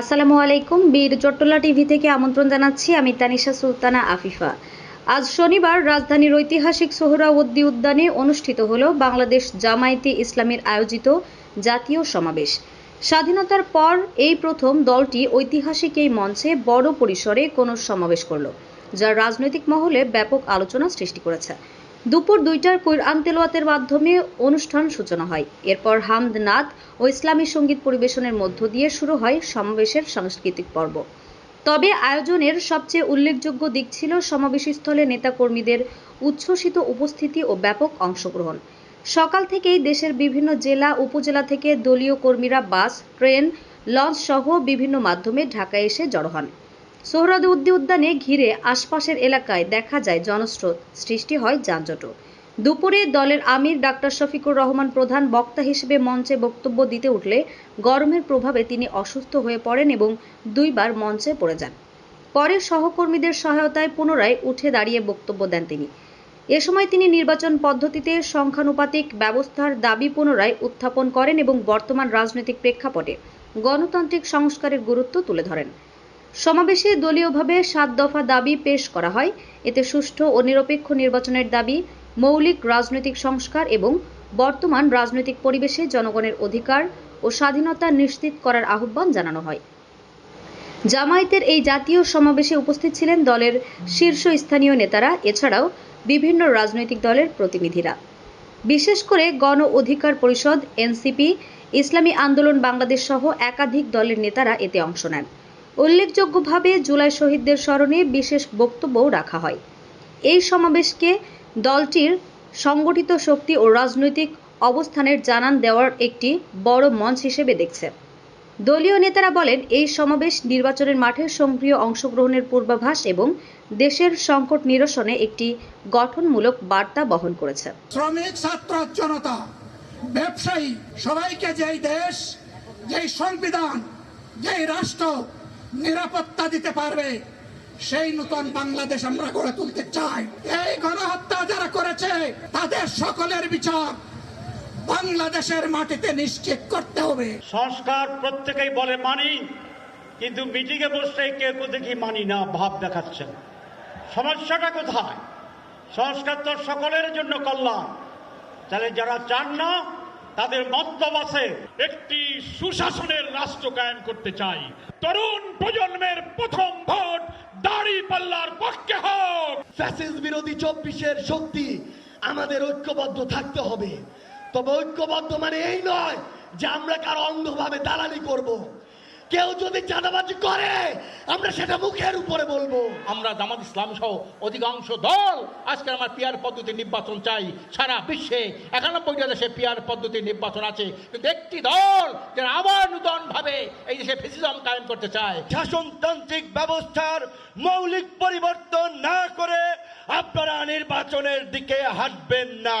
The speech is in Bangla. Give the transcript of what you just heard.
আসসালামু আলাইকুম, বীর চট্টলা টিভি থেকে আমন্ত্রণ জানাচ্ছি আমি তানিশা সুলতানা আফিফা। আজ শনিবার রাজধানীর ঐতিহাসিক সোহরাওয়ার্দী উদ্যানে অনুষ্ঠিত হল বাংলাদেশ জামায়াতে ইসলামের আয়োজিত জাতীয় সমাবেশ। স্বাধীনতার পর এই প্রথম দলটি ঐতিহাসিক এই মঞ্চে বড় পরিসরে কোনো সমাবেশ করল যা রাজনৈতিক মহলে ব্যাপক আলোচনা সৃষ্টি করেছে। দুপুর দুইটার কুরআন তেলাওয়াতের মাধ্যমে অনুষ্ঠান সূচনা হয়। এরপর হামদ নাদ ও ইসলামী সংগীত পরিবেশনের মধ্য দিয়ে শুরু হয় সমাবেশের সাংস্কৃতিক পর্ব। তবে আয়োজনের সবচেয়ে উল্লেখযোগ্য দিক ছিল সমাবেশস্থলে নেতাকর্মীদের উচ্ছ্বসিত উপস্থিতি ও ব্যাপক অংশগ্রহণ। সকাল থেকেই দেশের বিভিন্ন জেলা, উপজেলা থেকে দলীয় কর্মীরা বাস, ট্রেন, লঞ্চ সহ বিভিন্ন মাধ্যমে ঢাকায় এসে জড়ো হন। সোহরাওয়ার্দী উদ্যানে ঘিরে আশপাশের এলাকায় দেখা যায় জনস্রোত সৃষ্টি হয় যানজটও। দুপুরে দলের আমির ডাক্তার শফিকুর রহমান প্রধান বক্তা হিসেবে মঞ্চে বক্তব্য দিতে উঠলে গরমের প্রভাবে তিনি অসুস্থ হয়ে পড়েন এবং দুইবার মঞ্চে পড়ে যান। পরে সহকর্মীদের সহায়তায় পুনরায় উঠে দাঁড়িয়ে বক্তব্য দেন তিনি। এ সময় তিনি নির্বাচন পদ্ধতিতে সংখ্যানুপাতিক ব্যবস্থার দাবি পুনরায় উত্থাপন করেন এবং বর্তমান রাজনৈতিক প্রেক্ষাপটে গণতান্ত্রিক সংস্কারের গুরুত্ব তুলে ধরেন। সমাবেশে দলীয়ভাবে সাত দফা দাবি পেশ করা হয়। এতে সুষ্ঠু ও নিরপেক্ষ নির্বাচনের দাবি, মৌলিক রাজনৈতিক সংস্কার এবং বর্তমান রাজনৈতিক পরিবেশে জনগণের অধিকার ও স্বাধীনতা নিশ্চিত করার আহ্বান জানানো হয়। জামায়াতের এই জাতীয় সমাবেশে উপস্থিত ছিলেন দলের শীর্ষস্থানীয় নেতারা। এছাড়াও বিভিন্ন রাজনৈতিক দলের প্রতিনিধিরা। বিশেষ করে গণ অধিকার পরিষদ, এনসিপি, ইসলামী আন্দোলন বাংলাদেশ সহ একাধিক দলের নেতারা এতে অংশ নেন। উল্লেখযোগ্যভাবে জুলাই শহীদদের স্মরণে বিশেষ বক্তব্যও রাখা হয়। এই সমাবেশকে দলটির সংগঠিত শক্তি ও রাজনৈতিক অবস্থানের জানান দেওয়ার একটি বড় মঞ্চ হিসেবে দেখছে। দলীয় নেতারা বলেন, এই সমাবেশ নির্বাচনের মাঠে সক্রিয় অংশগ্রহণের পূর্বাভাস এবং দেশের সংকট নিরসনে একটি গঠনমূলক বার্তা বহন করেছে। শ্রমিক, ছাত্র, জনতা, ব্যবসায়ী, সবাইকে যেই দেশ, যেই সংবিধান, যেই রাষ্ট্র নিরাপত্তা দিতে পারবে, সেই নতুন বাংলাদেশ আমরা গড়ে তুলতে চাই। এই গণহত্যা যারা করেছে, তাদের সকলের বিচার বাংলাদেশের মাটিতে নিশ্চিত করতে হবে। সংস্কার প্রত্যেকেই বলে মানি কিন্তু মিটিংয়ে কেউ কেউ দেখি মানি না ভাব দেখাচ্ছেন। সমস্যাটা কোথায়? সংস্কার তো সকলের জন্য কল্যাণ। তাহলে যারা চান না তাদের মন্তব্য আছে একটি সুশাসনের রাষ্ট্র কায়েম করতে চাই। তরুণ প্রজন্মের প্রথম ভোট দাড়ি পাল্লার পক্ষে হোক। ফ্যাসিস বিরোধী চব্বিশের শক্তি আমাদের ঐক্যবদ্ধ থাকতে হবে। তবে ঐক্যবদ্ধ মানে এই নয় যে আমরা কারও অন্ধভাবে দালালি করব। কেউ যদি চাঁদাবাজি করে আমরা সেটা মুখের উপরে বলব। আমরা জামাত ইসলাম সহ অধিকাংশ দল আজকে আমার পিয়ার পদ্ধতির নির্বাচন চাই সারা বিশ্বে। একানব্বইটা দেশে পিয়ার পদ্ধতির নির্বাচন আছে। কিন্তু একটি দল যারা আবার নূতন ভাবে এই দেশে ফেসিজম কায়েম করতে চায় শাসনতান্ত্রিক ব্যবস্থার মৌলিক পরিবর্তন না করে আপনারা নির্বাচনের দিকে হাঁটবেন না।